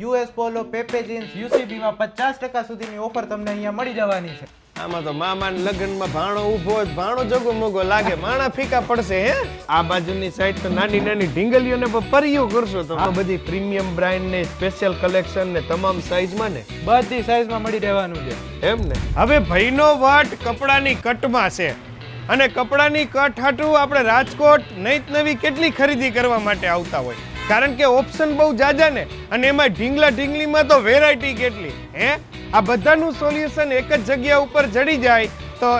US Polo Pepe jeans યુસીબીમાં પચાસ ટકા સુધીની ઓફર તમને અહીંયા મળી જવાની છે. આમાં તો મામાના લગ્નમાં ભાણો ઊભો હોય તો ભાણો જગો મોગો લાગે. માણા ફીકા પડશે હે? આ બાજુની સાઈડ તો નાની નાની ઢીંગલીઓને પરિયો કરશો તો આ બધી પ્રીમિયમ બ્રાન્ડ ને સ્પેશિયલ કલેક્શન ને તમામ સાઈઝમાં ને. બધી સાઈઝમાં મળી રહેવાનું છે. એમ ને? હવે ભાઈનો વટ કપડાની કટમાં છે. અને કપડાની કટ હાટું આપણે રાજકોટ નૈત નવી કેટલી ખરીદી કરવા માટે આવતા હોય? કારણ કે ઓપ્શન બહુ જાજા ને અને એમાં ઢીંગલા ઢીંગલીમાં તો વેરાયટી કેટલી, હે? આ બધાનું સોલ્યુશન એક જ જગ્યા ઉપર જડી જાય તો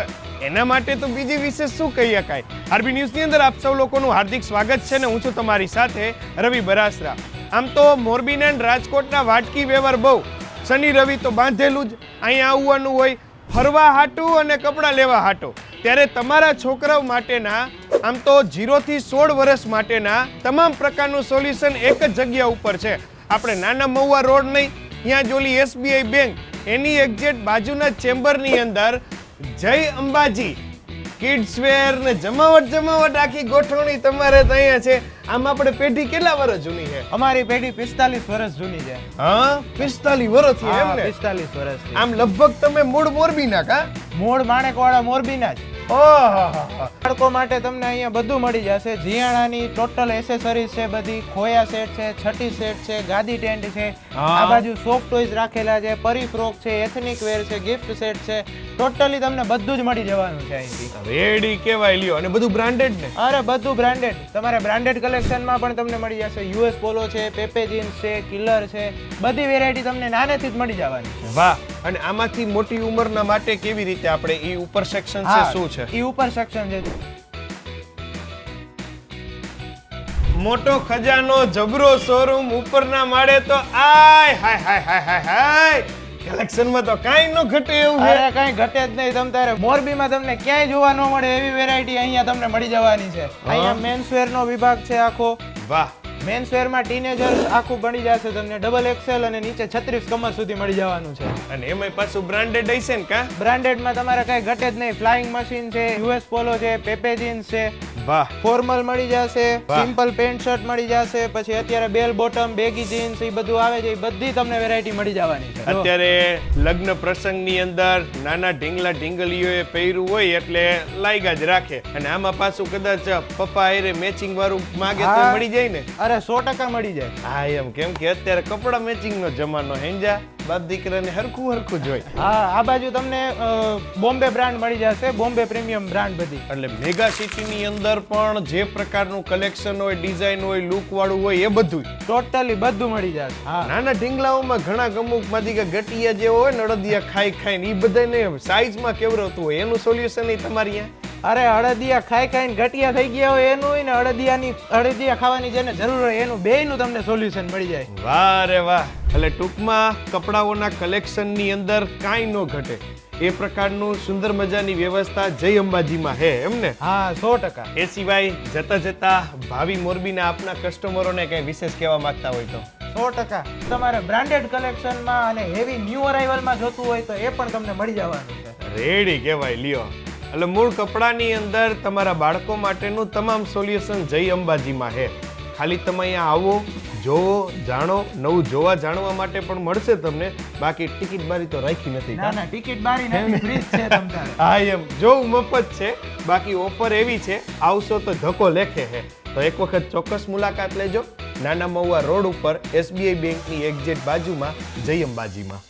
એના માટે તો બીજી વિશેષ શું કહી શકાય? આરબી ન્યૂઝની અંદર આપ સૌ લોકોનું હાર્દિક સ્વાગત છે ને હું છું તમારી સાથે રવિ બરાસરા. આમ તો મોરબીના રાજકોટના વાટકી વ્યવહાર બહુ. શનિ, રવિ તો બાંધેલું જ, અહીંયા આવવાનું હોય, ફરવા હાટું અને કપડાં લેવા હાટું. ત્યારે તમારા છોકરાઓ માટેના આમ તો જીરોથી સોળ વર્ષ માટેના તમામ પ્રકારનું સોલ્યુશન એક જ જગ્યા ઉપર છે. આપણે નાના મહુવા રોડ નહીં ત્યાં જોલી એસબીઆઈ બેંક એની એક્ઝેટ બાજુના ચેમ્બરની અંદર જય અંબાજી. કિડ્સ વેર ને જમાવટ જમાવટ આખી ગોઠવણી તમારે ત્યાં છે. આમ આપણે પેઢી કેટલા વર્ષ જૂની છે? અમારી પેઢી પિસ્તાલીસ વર્ષ જૂની છે. હા? પિસ્તાલીસ વર્ષથી એમ ને? પિસ્તાલીસ વર્ષ આમ લગભગ તમે મૂળ મોરબી ના કા? મૂળ માણેકવાળા મોરબીના જ. ઓહો. બાળકો માટે તમને અહીંયા બધું મળી જશે. જીયાણાની ટોટલ એસેસરીઝ છે બધી. ખોયા સેટ છે છઠ્ઠી સેટ છે ગાદી ટેન્ટ છે. આ બાજુ સોફ્ટ ટોયઝ રાખેલા છે પરીફ્રોક છે એથનિક વેર છે ગિફ્ટ સેટ છે. ટોટલી તમને બધું જ મળી જવાનું છે અહીંથી. રેડી કેવાય લ્યો. અને બધું બ્રાન્ડેડ ને? અરે બધું બ્રાન્ડેડ તમારે બ્રાન્ડેડ કલેક્શનમાં પણ તમને મળી જશે. યુએસ પોલો છે પેપે જીન્સ છે કિલર છે. બધી વેરાયટી તમને નાનેથી જ મળી જવાની છે. વાહ. અને આમાંથી મોટી ઉંમરના માટે કેવી રીતે આપણે એ ઉપર સેક્શન છે શું છે? ઈ ઉપર સેક્શન છે. મોટો ખજાનો જબરો શોરૂમ ઉપરના માળે તો આય હાય હાય હાય હાય હાય. કલેક્શનમાં તો કાંઈ ન ઘટે એવું છે. કઈ ઘટે જ નહીં. તમ તારે મોરબીમાં તમને ક્યાંય જોવા ન મળે એવી વેરાયટી અહીંયા તમને મળી જવાની છે. અહીંયા મેન્સ નો વિભાગ છે આખો. વાહ. મેન્સમાં ટીનેજર આખું મળી જશે તમને ડબલ એક્સેલ અને નીચે છત્રીસ કમર સુધી મળી જવાનું છે. અને એમાં પાછું બ્રાન્ડેડ હશે ને કા? બ્રાન્ડેડમાં તમારે કઈ ઘટે જ નહીં. ફ્લાઇંગ મશીન છે યુએસ પોલો છે પેપે જીન્સ છે. વાહ. ફોર્મલ મળી જશે સિમ્પલ પેન્ટ શર્ટ મળી જશે પછી અત્યારે બેલ બોટમ બેગી જીન્સ એ બધું આવે છે એ બધી તમને વેરાયટી મળી જવાની છે. અત્યારે લગ્ન પ્રસંગની અંદર નાના ઢીંગલા ઢીંગલીઓએ પહેર્યું હોય એટલે લાયગા જ રાખે. અને આમાં પાછું કદાચ પપ્પા એરે મેચિંગ વાળું માગે તો મળી જાય ને? અરે સો ટકા મળી જાય. હા એમ કેમ કે અત્યારે કપડા મેચિંગ નો જમાનો હેંજા. બાપ દીકરાને હરખું હરખું જોઈ. હા આ બાજુ તમને બોમ્બે બ્રાન્ડ મળી જશે બોમ્બે પ્રીમિયમ બ્રાન્ડ બધી. એટલે મેગા સિટીની અંદર પણ જે પ્રકારનું કલેક્શન હોય ડિઝાઇન હોય લુક વાળું હોય એ બધું. ટોટલી બધું મળી જશે. હા. નાના ઢીંગલાઓમાં ઘણા અમુકમાંથી કે ગટિયા જેવો હોય નડદિયા ખાઈ ખાઈને એ બધાને સાઈઝમાં કેવરતું હોય એનું સોલ્યુશન એ તમારી અહીંયા અરે અડદિયા ખાઈ ખાઈને ઘટિયા થઈ ગયા હોય એનું ને અડદિયાની અડદિયા ખાવાની જેને જરૂર હોય એનું બેયનું તમને સોલ્યુશન મળી જાય. વાહ રે વાહ. એટલે ટૂંકમાં કપડાઓના કલેક્શનની અંદર કાંઈ ન ઘટે. એ પ્રકારનું સુંદર મજાની વ્યવસ્થા જય અંબાજીમાં હે એમ ને? હા સો ટકા. એ સિવાય જતા જતા ભાવિ મોરબીના આપના કસ્ટમરોને કઈ વિશેષ કહેવા માંગતા હોય તો? સો ટકા. તમારે બ્રાન્ડેડ કલેક્શનમાં અને હેવી ન્યૂ અરાઈવલમાં જોતું હોય તો એ પણ તમને મળી જવાનું છે. રેડી કહેવાય લ્યો. એટલે મૂળ કપડાની અંદર તમારા બાળકો માટેનું તમામ સોલ્યુશન જય અંબાજીમાં હે. ખાલી તમે અહીંયા આવો જોવો જાણો નવું જોવા જાણવા માટે પણ મળશે તમને. બાકી ટિકિટ બારી તો રાખી નથી ના ના ટિકિટ બારી નથી ફ્રી છે તમને. હા એમ. જોવું મફત છે બાકી ઓફર એવી છે આવશો તો ધક્કો લેખે હે. તો એક વખત ચોક્કસ મુલાકાત લેજો. નાના મહુવા રોડ ઉપર એસબીઆઈ બેંકની એક્ઝેટ બાજુમાં જય અંબાજીમાં.